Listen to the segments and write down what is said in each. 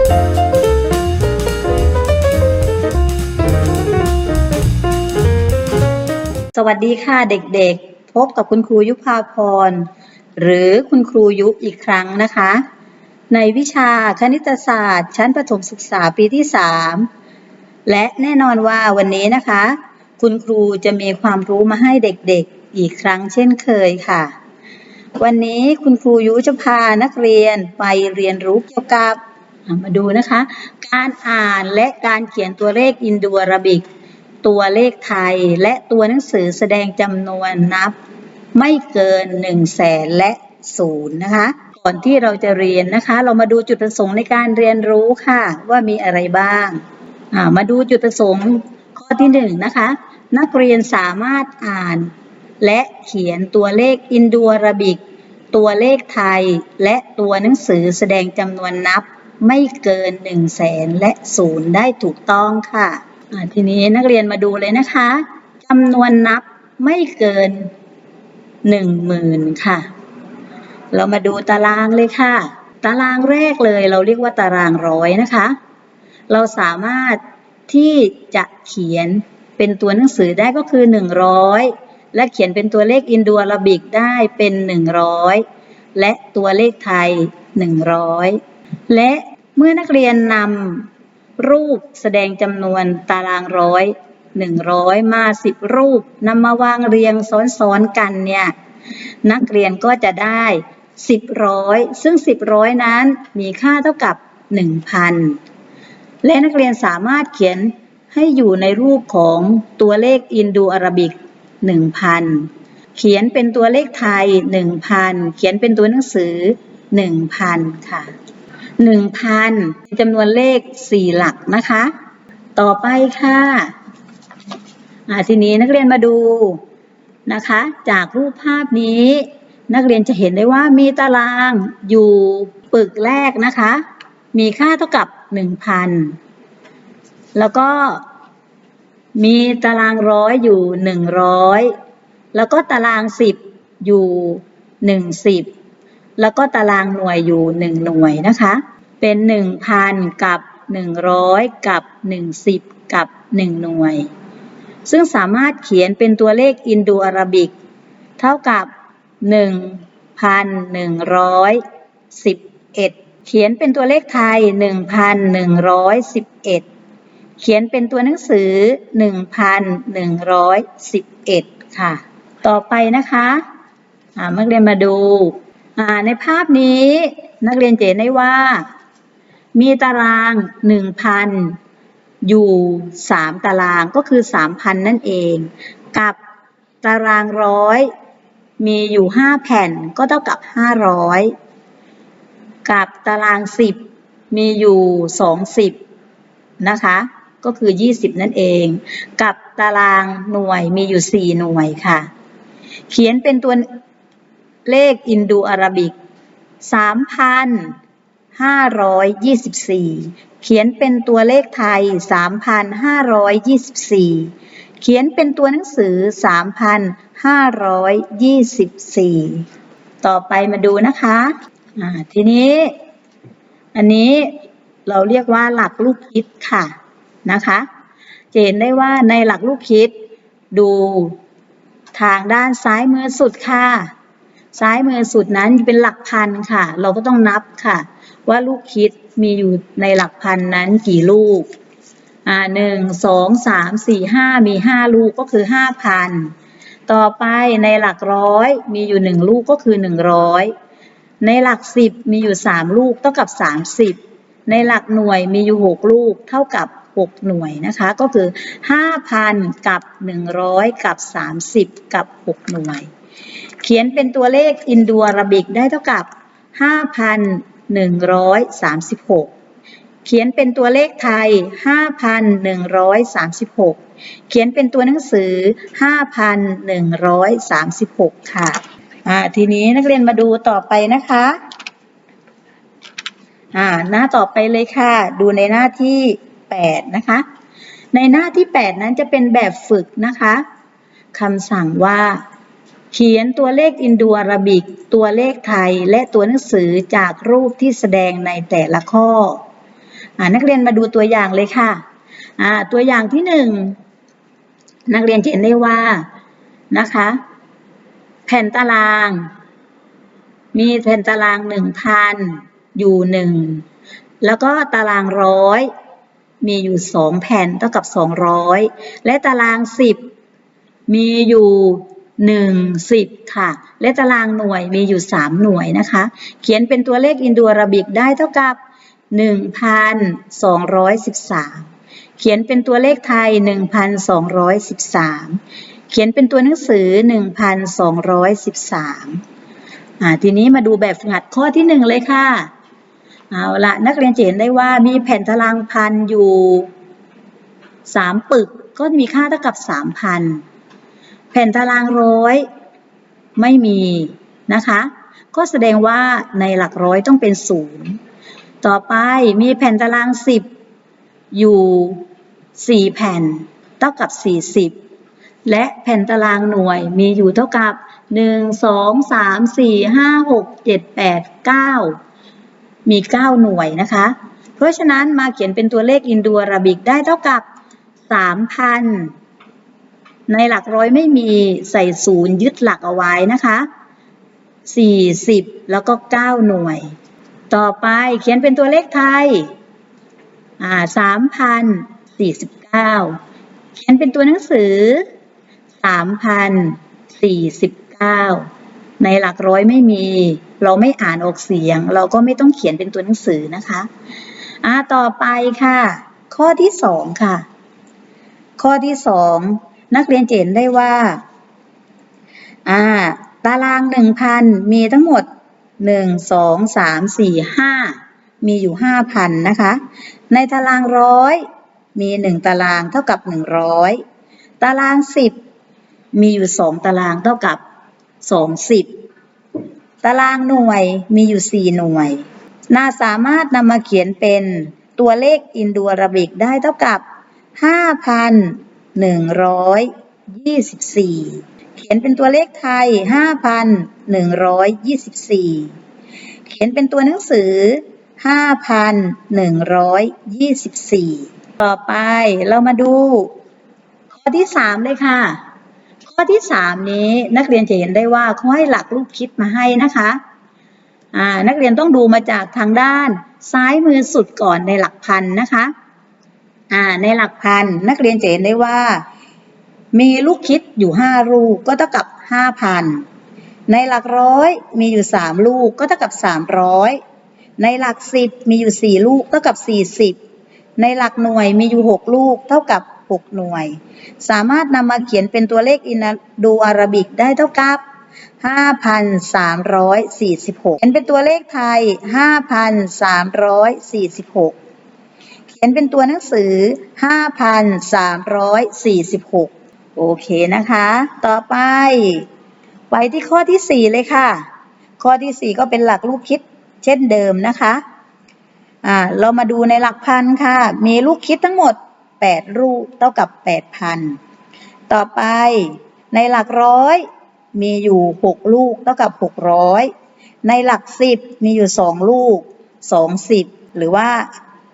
สวัสดีค่ะเด็กๆ พบกับคุณครูยุพาพร หรือคุณครูยุอีกครั้งนะคะ ในวิชาคณิตศาสตร์ ชั้นประถมศึกษาปีที่ 3 และแน่นอนว่าวันนี้นะคะ คุณครูจะมีความรู้มาให้เด็กๆ อีกครั้งเช่นเคยค่ะ วันนี้คุณครูยุจะพานักเรียนไปเรียนรู้เกี่ยวกับ มาดูนะคะ การอ่านและการเขียนตัวเลขอินโดอาราบิก ตัวเลขไทยและตัวหนังสือแสดงจำนวนนับ ไม่เกิน1นึ่งแสนและศูนย์นะคะก่อนที่เราจะเรียนนะคะ เรามาดูจุดประสงค์ในการเรียนรู้ค่ะ ว่ามีอะไรบ้างามาดูจุดประสงค์ข้อที่หนึ่งนะคะ นักเรียนสามารถอ่าน และเขียนตัวเลขอินโดอาราบิก ตัวเลขไทย และตัวหนังสือแสดงจำนวนนับ ไม่เกิน1นึ่งแสนและศูนย์ได้ถูกต้องค่ะทีนี้นักเรียนมาดูเลยนะคะจำนวนนับไม่เกินหนึ่งหมื่นค่ะ เรามาดูตารางเลยค่ะ ตารางแรกเลยเราเรียกว่าตารางร้อยนะคะ เราสามารถที่จะเขียนเป็นตัวหนังสือได้ก็คือ 100 และเขียนเป็นตัวเลขอินโดอาราบิกได้เป็น 100 และตัวเลขไทย 100 และเมื่อนักเรียนนำรูปแสดงจำนวนตารางร้อย100มา10รูปนำมาวางเรียงซ้อนๆกันเนี่ย นักเรียนก็จะได้10ร้อยซึ่ง10ร้อยนั้นมีค่าเท่ากับ1,000และนักเรียนสามารถเขียนให้อยู่ในรูปของตัวเลขอินโดอาราบิก1,000เขียนเป็นตัวเลขไทย1,000เขียนเป็นตัวหนังสือ1,000ค่ะ 1,000เป็นจำนวนเลข 4 หลักนะคะ ต่อไปค่ะอ่าทีนี้นักเรียนมาดูนะคะ จากรูปภาพนี้ นักเรียนจะเห็นได้ว่ามีตารางอยู่ปึกแรกนะคะ มีค่าเท่ากับ 1,000 แล้วก็มีตารางร้อยอยู่ 100 แล้วก็ตารางสิบอยู่ 10 แล้วก็ตารางหน่วยอยู่ 1 หน่วยนะคะ เป็น 1,000 กับ 100 กับ 10 กับ 1 หน่วย ซึ่งสามารถเขียนเป็นตัวเลขอินโดอาราบิก เท่ากับ 1,111 เขียนเป็นตัวเลขไทย 1,111 เขียนเป็นตัวหนังสือ 1,111 ค่ะ ต่อไปนะคะนักเรียนมาดู ในภาพนี้นักเรียนจะเห็นได้ว่า มีตาราง 1,000 อยู่ 3 ตารางก็คือ 3,000 นั่นเอง กับตารางร้อยมีอยู่ 5 แผ่นก็เท่ากับ 500 กับตาราง 10 มีอยู่ 20 นะคะ ก็คือ 20 นั่นเอง กับตารางหน่วยมีอยู่ 4 หน่วยค่ะ เขียนเป็นตัว เลขอินโดอาราบิก 3,524 เขียนเป็นตัวเลขไทย 3,524 เขียนเป็นตัวหนังสือ 3,524 ต่อไปมาดูนะคะอ่าทีนี้ อันนี้เราเรียกว่าหลักลูกคิดค่ะนะคะจะเห็นได้ว่าในหลักลูกคิดดูทางด้านซ้ายมือสุดค่ะ ซ้ายมือสุดนั้นเป็นหลักพันค่ะ เราก็ต้องนับค่ะ ว่าลูกคิดมีอยู่ในหลักพันนั้นกี่ลูก อ่าหนึ่งสองสามสี่ห้ามีห้าลูกก็คือห้าพันต่อไปในหลักร้อยมีอยู่หนึ่งลูกก็คือหนึ่งร้อยในหลักสิบมีอยู่สามลูกเท่ากับสามสิบในหลักหน่วยมีอยู่หกลูกเท่ากับหกหน่วยนะคะ ก็คือห้าพันกับหนึ่งร้อยกับสามสิบกับหกหน่วย ขียนเป็นตัวเลขอินโดอาราบิกได้เท่ากับ 5,136 เขียนเป็นตัวเลขไทย 5,136 เขียนเป็นตัวหนังสือ 5,136 ค่ะอ่าทีนี้นักเรียนมาดูต่อไปนะคะหน้าต่อไปเลยค่ะ ดูในหน้าที่ 8 นะคะ ในหน้าที่ 8 นั้นจะเป็นแบบฝึกนะคะคำสั่งว่า เขียนตัวเลขอินโดอาราบิก ตัวเลขไทย และตัวหนังสือจากรูปที่แสดงในแต่ละข้ออนักเรียนมาดูตัวอย่างเลยค่ะ ตัวอย่างที่หนึ่งนักเรียนจะเห็นได้ว่านะคะ แผ่นตาราง มีแผ่นตารางหนึ่งพันอยู่หนึ่งแล้วก็ตารางร้อยมีอยู่สองแผ่นเท่ากับสองร้อยและตารางสิบมีอยู่ หนึ่งสิบค่ะ และตารางหน่วยมีอยู่สามหน่วยนะคะ เขียนเป็นตัวเลขอินโดอาราบิกได้เท่ากับหนึ่งพันสองร้อยสิบสามเขียนเป็นตัวเลขไทยหนึ่งพันสองร้อยสิบสามเขียนเป็นตัวหนังสือหนึ่งพันสองร้อยสิบสามอ่าทีนี้มาดูแบบฝึกหัดข้อที่หนึ่งเลยค่ะ เอาละนักเรียนจะเห็นได้ว่ามีแผ่นตารางพันอยู่สามปึกก็มีค่าเท่ากับสามพัน แผ่นตารางร้อยไม่มีนะคะ ก็แสดงว่าในหลักร้อยต้องเป็นศูนย์ต่อไปมีแผ่นตารางสิบอยู่สี่แผ่นเท่ากับสี่สิบและแผ่นตารางหน่วยมีอยู่เท่ากับหนึ่งสองสามสี่ห้าหกเจ็ดแปดเก้ามี9หน่วยนะคะ เพราะฉะนั้นมาเขียนเป็นตัวเลขอินโดอาราบิกได้เท่ากับ3,000 ในหลักร้อยไม่มีใส่ศูนย์ยึดหลักเอาไว้นะคะ 40 แล้วก็ 9 หน่วย ต่อไปเขียนเป็นตัวเลขไทย อ่า3,049 เขียนเป็นตัวหนังสือ 3,049 ในหลักร้อยไม่มี เราไม่อ่านออกเสียง เราก็ไม่ต้องเขียนเป็นตัวหนังสือนะคะ อ่า ต่อไปค่ะ ข้อที่สองค่ะ ข้อที่สอง นักเรียนจะเห็นได้ว่าอ่าตารางหนึ่งพันมีทั้งหมดหนึ่งสองสามสี่ห้ามีอยู่ห้าพันนะคะ ในตารางร้อยมีหนึ่งตารางเท่ากับหนึ่งร้อยตารางสิบมีอยู่สองตารางเท่ากับสองสิบตารางหน่วยมีอยู่สี่หน่วย น่าสามารถนำมาเขียนเป็นตัวเลขอินโดอาราบิกได้เท่ากับห้าพันหนึ่งร้อยยี่สิบสี่เขียนเป็นตัวเลขไทยห้าพันหนึ่งร้อยยี่สิบสี่เขียนเป็นตัวหนังสือห้าพันหนึ่งร้อยยี่สิบสี่ต่อไปเรามาดู ข้อที่สามเลยค่ะ ข้อที่สามนี้นักเรียนจะเห็นได้ว่าเขาให้หลักรูปคิดมาให้นะคะนักเรียนต้องดูมาจากทางด้านซ้ายมือสุดก่อนในหลักพันนะคะ อ่าในหลักพันนักเรียนจะเห็นได้ว่า มีลูกคิดอยู่ห้าลูกก็เท่ากับห้าพันในหลักร้อยมีอยู่สามลูกก็เท่ากับสามร้อยในหลักสิบมีอยู่สี่ลูกเท่ากับสี่สิบในหลักหน่วยมีอยู่หกลูกเท่ากับหกหน่วย สามารถนำมาเขียนเป็นตัวเลขอินโดอาราบิกได้เท่ากับ5,346เขียนเป็นตัวเลขไทย 5,346เขียนเป็นตัวหนังสือ 5,346 โอเคนะคะ ต่อไป ไปที่ข้อที่ 4 เลยค่ะ ข้อที่ 4 ก็เป็นหลักลูกคิดเช่นเดิมนะคะอ่าเรามาดูในหลักพันค่ะ มีลูกคิดทั้งหมด 8 ลูกเท่ากับ 8,000 ต่อไปในหลักร้อยมีอยู่ 6 ลูกเท่ากับ 600 ในหลัก 10 มีอยู่ 2 ลูก 20 หรือว่า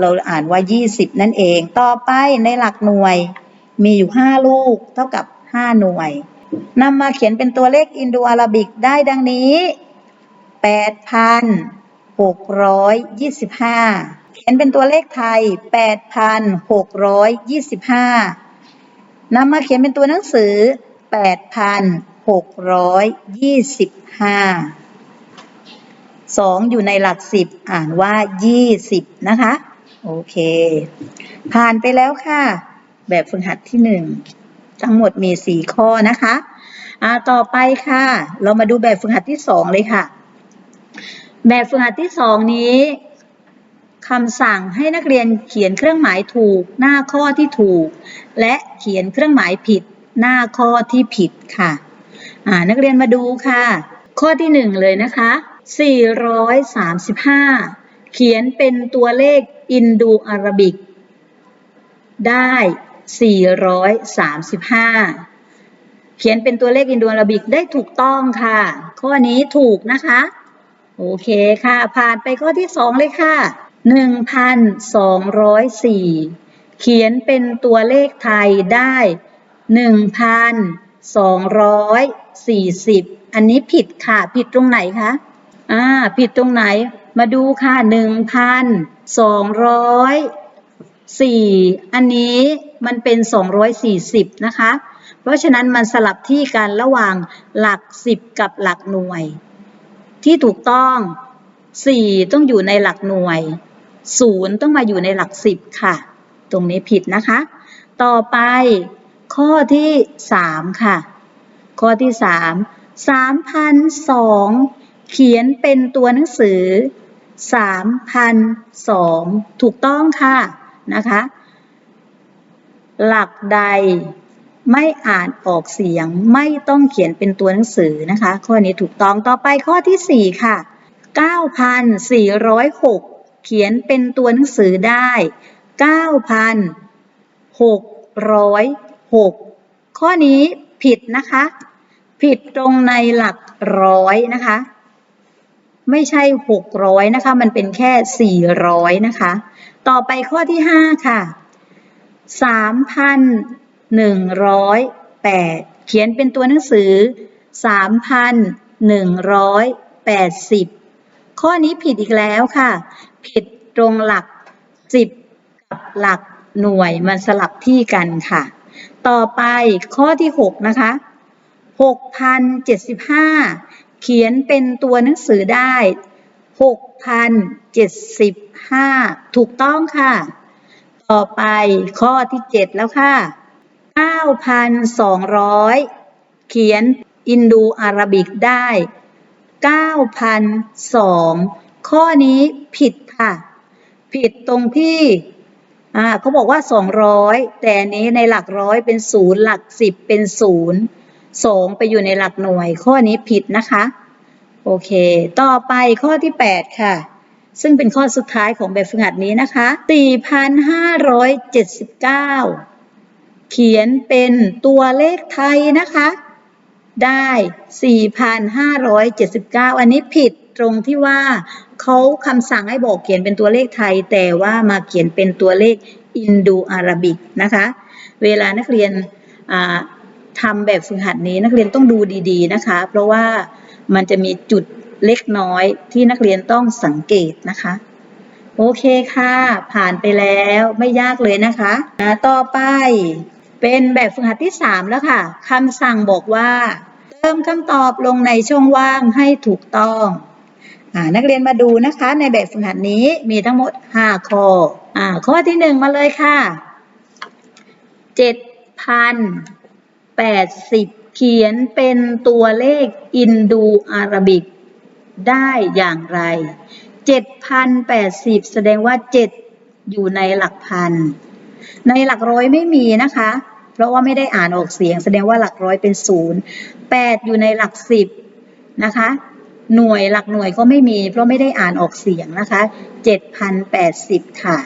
เราอ่านว่า 20 นั่นเอง ต่อไปในหลักหน่วย มีอยู่ 5 ลูก เท่ากับ 5 หน่วยนำมาเขียนเป็นตัวเลขอินโดอาราบิกได้ดังนี้ 8,625 เขียนเป็นตัวเลขไทย 8,625 นำมาเขียนเป็นตัวหนังสือ 8,625 2 อยู่ในหลัก 10 อ่านว่า 20 นะคะ โอเค ผ่านไปแล้วค่ะ แบบฝึกหัดที่1ทั้งหมดมี4ข้อนะคะอ่าต่อไปค่ะ เรามาดูแบบฝึกหัดที่2เลยค่ะ แบบฝึกหัดที่2นี้คำสั่งให้นักเรียนเขียนเครื่องหมายถูก หน้าข้อที่ถูก และเขียนเครื่องหมายผิด หน้าข้อที่ผิดค่ะอ่านักเรียนมาดูค่ะ ข้อที่หนึ่งเลยนะคะ435 เขียนเป็นตัวเลข อินโดอาราบิก ได้ 435 เขียนเป็นตัวเลขอินโดอาราบิกได้ถูกต้องค่ะ ข้อนี้ถูกนะคะ โอเคค่ะ ผ่านไปข้อที่สองเลยค่ะหนึ่งพันสองร้อยสี่เขียนเป็นตัวเลขไทยได้หนึ่งพันสองร้อยสี่สิบอันนี้ผิดค่ะ ผิดตรงไหนคะ อ่า ผิดตรงไหน มาดูค่ะหนึ่งพันสองร้อยสี่อันนี้มันเป็นสองร้อยสี่สิบนะคะ เพราะฉะนั้นมันสลับที่กันระหว่างหลักสิบกับหลักหน่วย ที่ถูกต้อง4ต้องอยู่ในหลักหน่วย0ต้องมาอยู่ในหลัก10ค่ะ ตรงนี้ผิดนะคะ ต่อไป ข้อที่3ค่ะ ข้อที่3 3,002เขียนเป็นตัวหนังสือ 3,002 ถูกต้องค่ะ นะคะ หลักใดไม่อ่านออกเสียงไม่ต้องเขียนเป็นตัวหนังสือนะคะ ข้อนี้ถูกต้องต่อไปข้อที่ 4 ค่ะ 9,406 เขียนเป็นตัวหนังสือได้ 9,606 ข้อนี้ผิดนะคะ ผิดตรงในหลักร้อยนะคะ ไม่ใช่ 600 นะคะ มันเป็นแค่ 400 นะคะ ต่อไปข้อที่ 5 ค่ะ 3,108 เขียนเป็นตัวหนังสือ 3,180 ข้อนี้ผิดอีกแล้วค่ะ ผิดตรงหลัก 10 กับหลักหน่วยมันสลับที่กันค่ะ ต่อไปข้อที่ 6 นะคะ 6,075 เขียนเป็นตัวหนังสือได้ 6,075 ถูกต้องค่ะ ต่อไปข้อที่ 7 แล้วค่ะ 9,200 เขียนอินโดอาราบิกได้ 9,002 ข้อนี้ผิดค่ะ ผิดตรงที่เขาบอกว่า 200 แต่อันนี้ในหลักร้อยเป็นศูนย์หลักสิบเป็นศูนย์ สองไปอยู่ในหลักหน่วย ข้อนี้ผิดนะคะ โอเค ต่อไปข้อที่ 8 ค่ะ ซึ่งเป็นข้อสุดท้ายของแบบฝึกหัดนี้นะคะ 4,579 เขียนเป็นตัวเลขไทยนะคะ ได้ 4,579 อันนี้ผิดตรงที่ว่าเขาคำสั่งให้บอกเขียนเป็นตัวเลขไทย แต่ว่ามาเขียนเป็นตัวเลขอินโดอาราบิกนะคะ เวลานักเรียน อ่าทำแบบฝึกหัดนี้นักเรียนต้องดูดีๆนะคะ เพราะว่ามันจะมีจุดเล็กน้อยที่นักเรียนต้องสังเกตนะคะ โอเคค่ะ ผ่านไปแล้วไม่ยากเลยนะคะอ่าต่อไปเป็นแบบฝึกหัดที่ 3 แล้วค่ะคำสั่งบอกว่า เติมคำตอบลงในช่องว่างให้ถูกต้องอนักเรียนมาดูนะคะในแบบฝึกหัดนี้มีทั้งหมด 5 ข้ออข้อที่ 1 มาเลยค่ะ 80 เขียนเป็นตัวเลขอินโดอาราบิก ได้อย่างไร 7,080 แสดงว่า 7 อยู่ในหลักพัน ในหลักร้อยไม่มีนะคะ เพราะว่าไม่ได้อ่านออกเสียง แสดงว่าหลักร้อยเป็นศูนย์8อยู่ในหลักสิบนะคะ หน่วยหลักหน่วยก็ไม่มี เพราะไม่ได้อ่านออกเสียงนะคะ7,080 ค่ะ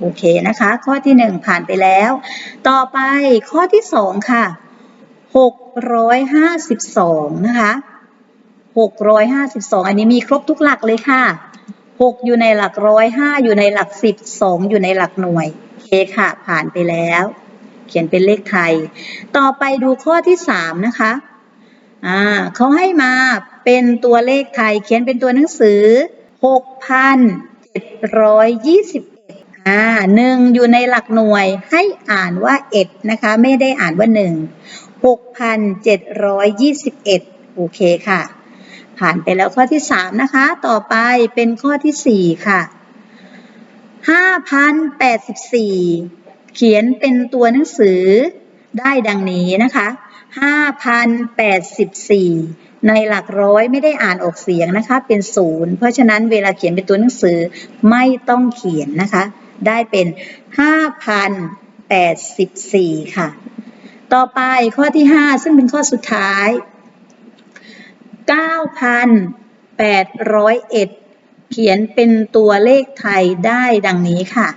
โอเคนะคะ ข้อที่ 1 ผ่านไปแล้ว ต่อไปข้อที่ 2 ค่ะ 652 นะคะ 652 อันนี้มีครบทุกหลักเลยค่ะ 6 อยู่ในหลักร้อย5อยู่ในหลัก 10 2 อยู่ในหลักหน่วยโอเคค่ะ ผ่านไปแล้ว เขียนเป็นเลขไทย ต่อไปดูข้อที่ 3 นะคะ อ่าเขาให้มาเป็นตัวเลขไทย เขียนเป็นตัวหนังสือ 6,721อ่าหนึ่งอยู่ในหลักหน่วยให้อ่านว่าเอ็ดนะคะ ไม่ได้อ่านว่าหนึ่ง 6,721 โอเคค่ะ ผ่านไปแล้วข้อที่ 3 นะคะ ต่อไปเป็นข้อที่ 4 ค่ะ 5,084 เขียนเป็นตัวหนังสือได้ดังนี้นะคะ 5,084 ในหลักร้อยไม่ได้อ่านออกเสียงนะคะ เป็นศูนย์เพราะฉะนั้นเวลาเขียนเป็นตัวหนังสือไม่ต้องเขียนนะคะ ได้เป็น 5,084 ค่ะ ต่อไปข้อที่ 5 ซึ่งเป็นข้อสุดท้าย 9,801 เขียนเป็นตัวเลขไทยได้ดังนี้ค่ะ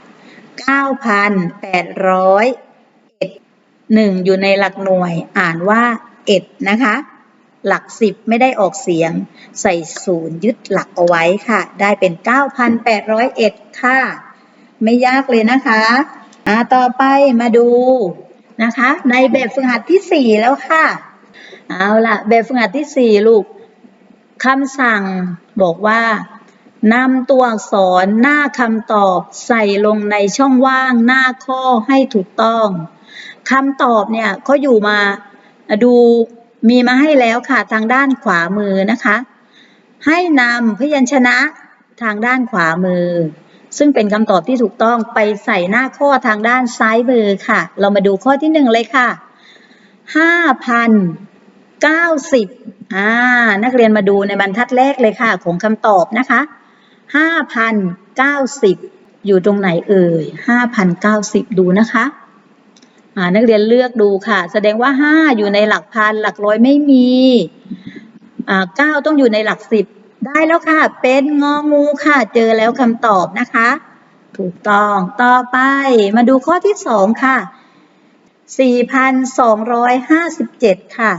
9,801 1 อยู่ในหลักหน่วยอ่านว่าเอ็ดนะคะ หลักสิบไม่ได้ออกเสียง ใส่ศูนย์ยึดหลักเอาไว้ค่ะ ได้เป็น 9,801 ค่ะ ไม่ยากเลยนะคะ อ่า ต่อไปมาดู นะคะ ในแบบฝึกหัดที่ 4 แล้วค่ะ เอาละแบบฝึกหัดที่ 4 ลูกคำสั่งบอกว่านำตัวอักษรหน้าคำตอบใส่ลงในช่องว่างหน้าข้อให้ถูกต้องคำตอบเนี่ยเขาอยู่มาดูมีมาให้แล้วค่ะทางด้านขวามือนะคะ ให้นำพยัญชนะทางด้านขวามือ ซึ่งเป็นคำตอบที่ถูกต้องไปใส่หน้าข้อทางด้านซ้ายมือค่ะ เรามาดูข้อที่หนึ่งเลยค่ะห้าพันเก้าสิบอ่า นักเรียนมาดูในบรรทัดแรกเลยค่ะ ของคำตอบนะคะห้าพันเก้าสิบอยู่ตรงไหนเอ่ยห้าพันเก้าสิบดูนะคะอ่านักเรียนเลือกดูค่ะ แสดงว่าห้าอยู่ในหลักพันหลักร้อยไม่มีอ่าเก้าต้องอยู่ในหลักสิบ ได้แล้วค่ะ เป็นงองูค่ะ เจอแล้วคำตอบนะคะ ถูกต้องต่อไปมาดูข้อที่สองค่ะ 4,257 ค่ะ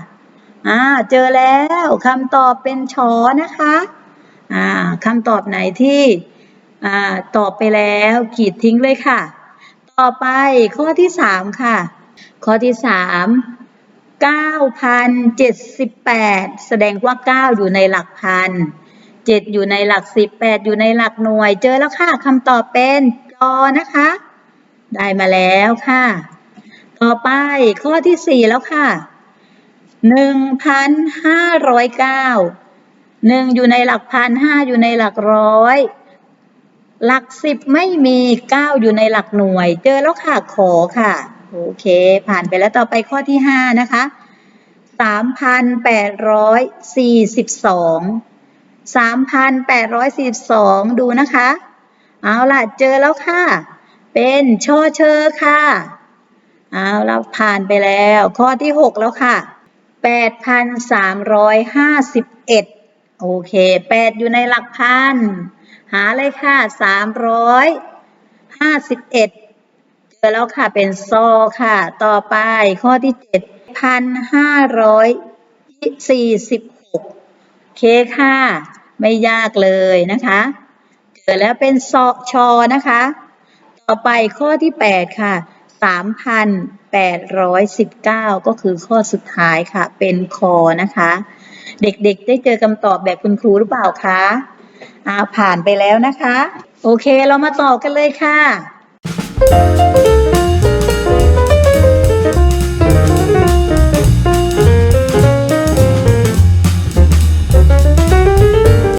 อ่าเจอแล้วคำตอบเป็นชอนะคะอ่าคำตอบไหนที่อ่าตอบไปแล้วขีดทิ้งเลยค่ะ ต่อไปข้อที่สามค่ะ ข้อที่สาม9,078 แสดงว่า 9 อยู่ในหลักพัน 7อยู่ในหลักสิบ8อยู่ในหลักหน่วย เจอแล้วค่ะคำตอบเป็นจอนะคะ ได้มาแล้วค่ะ ต่อไปข้อที่สี่แล้วค่ะหนึ่งพันห้าร้อยเก้าหนึ่งอยู่ในหลักพันห้าอยู่ในหลักร้อย หลักสิบไม่มีเก้าอยู่ในหลักหน่วย เจอแล้วค่ะ ขอค่ะ โอเค ผ่านไปแล้วต่อไปข้อที่ห้านะคะสามพันแปดร้อยสี่สิบสอง สามพันแปดร้อยสี่สิบสองดูนะคะ เอาล่ะ เจอแล้วค่ะ เป็นชอเชอค่ะ เอาเราผ่านไปแล้ว ข้อที่หกแล้วค่ะแปดพันสามร้อยห้าสิบเอ็ดโอเคแปดอยู่ในหลักพัน หาเลยค่ะสามร้อยห้าสิบเอ็ดเจอแล้วค่ะเป็นซอค่ะ ต่อไปข้อที่เจ็ดพันห้าร้อยสี่สิบหกโอเคค่ะ ไม่ยากเลยนะคะเจอแล้วเป็นซอชอนะคะ ต่อไปข้อที่ 8 ค่ะ 3,819 ก็คือข้อสุดท้ายค่ะ เป็นคอนะคะ เด็กๆ ได้เจอคำตอบแบบคุณครูหรือเปล่าคะอาผ่านไปแล้วนะคะ โอเคเรามาต่อกันเลยค่ะ